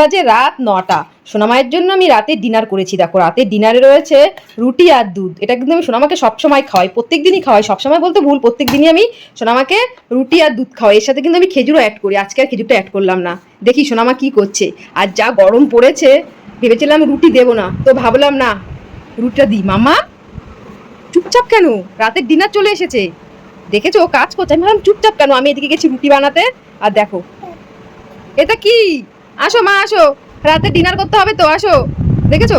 বাজে রাত নটা। সোনামায়ের জন্য আমি রাতে ডিনার করেছি। দেখো, রাতে ডিনারে রয়েছে রুটি আর দুধ। এটা কিন্তু আমি সোনামাকে সবসময় খাওয়াই প্রত্যেক দিনই খাওয়াই, সবসময় বলতে ভুল প্রত্যেক দিনই আমি সোনামাকে রুটি আর দুধ খাওয়াই। এর সাথে কিন্তু আমি খেজুরও অ্যাড করি, আজকে আর খেজুরটা অ্যাড করলাম না। দেখি সোনামা কি করছে। আর যা গরম পড়েছে, ভেবেছিলাম রুটি দেবো না, তো ভাবলাম না, রুটিটা দিই। মামা চুপচাপ কেন? রাতের ডিনার চলে এসেছে। দেখেছ কাজ করছে। আমি ভাবলাম, চুপচাপ কেন? আমি এদিকে গেছি রুটি বানাতে। আর দেখো, এটা কি? আসো, মা, আসো। রাতে ডিনার করতে হবে তো, আসো। দেখেছ?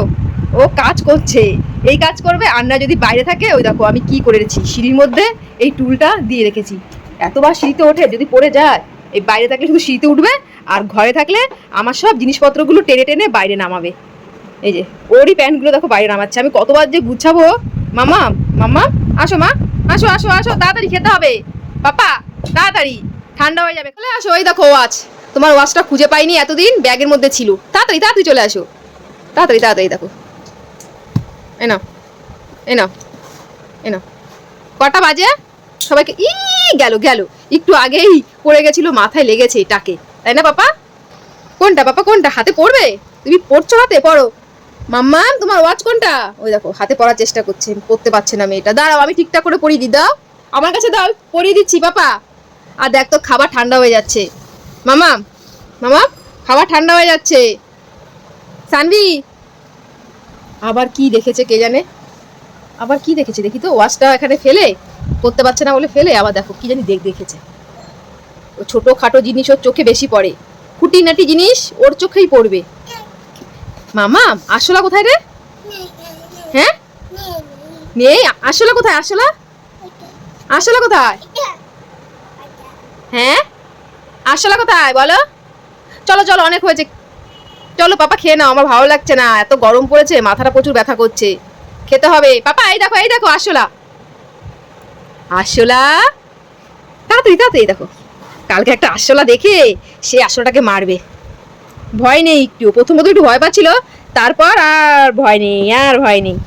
ও কাজ করছে। এই কাজ করবে আর না যদি বাইরে থাকে, ওই দেখো আমি কি করে রেখেছি? সিঁড়ির মধ্যে এই টুলটা দিয়ে রেখেছি। এতবার সিঁড়িতে ওঠে, যদি পড়ে যায়, এই বাইরে থাকলে শুধু সিঁড়িতে উঠবে, আর ঘরে থাকলে আমার সব জিনিসপত্রগুলো টেনে টেনে বাইরে নামাবে। এই যে, ওরই প্যান্টগুলো দেখো বাইরে নামাচ্ছে। আমি কতবার যে গুছাবো, মামা মামা আসো, মা, আসো আসো আসো, তাড়াতাড়ি খেতে হবে। পাপা, তাড়াতাড়ি, ঠান্ডা হয়ে যাবে। চলে আসো ওই দেখো ওয়াচ তোমার ওয়াচটা খুঁজে পাইনি এতদিন, ব্যাগের মধ্যে ছিল। তাড়াতাড়ি তাড়াতাড়ি চলে আসো। তাড়াতাড়ি তাড়াতাড়ি দেখো। এ নাও এ নাও এ নাও। কটা বাজে? সবাইকে ই গেল গেল। একটু আগেই পড়ে গেছিল, মাথায় লেগেছে টাকে তাই না, পাপা? কোনটা পাপা, কোনটা? হাতে পড়বে? তুমি পড়ছো হাতে? পড়ো। মাম্মা তোমার ওয়াচ কোনটা? ওই দেখো, হাতে পড়ার চেষ্টা করছে, পড়তে পারছে না মেয়েটা। দাঁড়াও, আমি ঠিকঠাক করে পড়িয়ে দিই, দাও। আমার কাছে দাও পড়িয়ে দিচ্ছি, পাপা। আর দেখ তো, খাবার ঠান্ডা হয়ে যাচ্ছে। মামা মামা, খাবার ঠান্ডা হয়ে যাচ্ছে। সানভি, আবার কি দেখেছে কে জানে? আবার কি দেখেছে দেখি তো, ওয়াচটা এখানে ফেলে, করতে পারছে না বলে ফেলে, আবার দেখো কি জানি দেখ দেখেছে। ও ছোটো খাটো জিনিস ওর চোখে বেশি পড়ে। খুঁটিনাটি জিনিস ওর চোখেই পড়বে। মামা আসলা কোথায় রে? হ্যাঁ? নেই আসলা কোথায় আসলা আসলা কোথায়? হ্যাঁ? আসলা কোথায়? বলো। চলো চলো, অনেক হয়েছে। চলো, পাপা, খেয়ে নাও, আমার ভালো লাগছে না। এত গরম পড়েছে, মাথাটা প্রচুর ব্যথা করছে। খেতে হবে। পাপা, এই দেখো এই দেখো আসলা আসলা তাড়াতাড়ি তাড়াতাড়ি, দেখো। কালকে একটা আসলা দেখে সে আসলাটাকে মারবে। ভয় নেই একটু প্রথম প্রথম একটু ভয় পাচ্ছিল, তারপর আর ভয় নেই, আর ভয় নেই।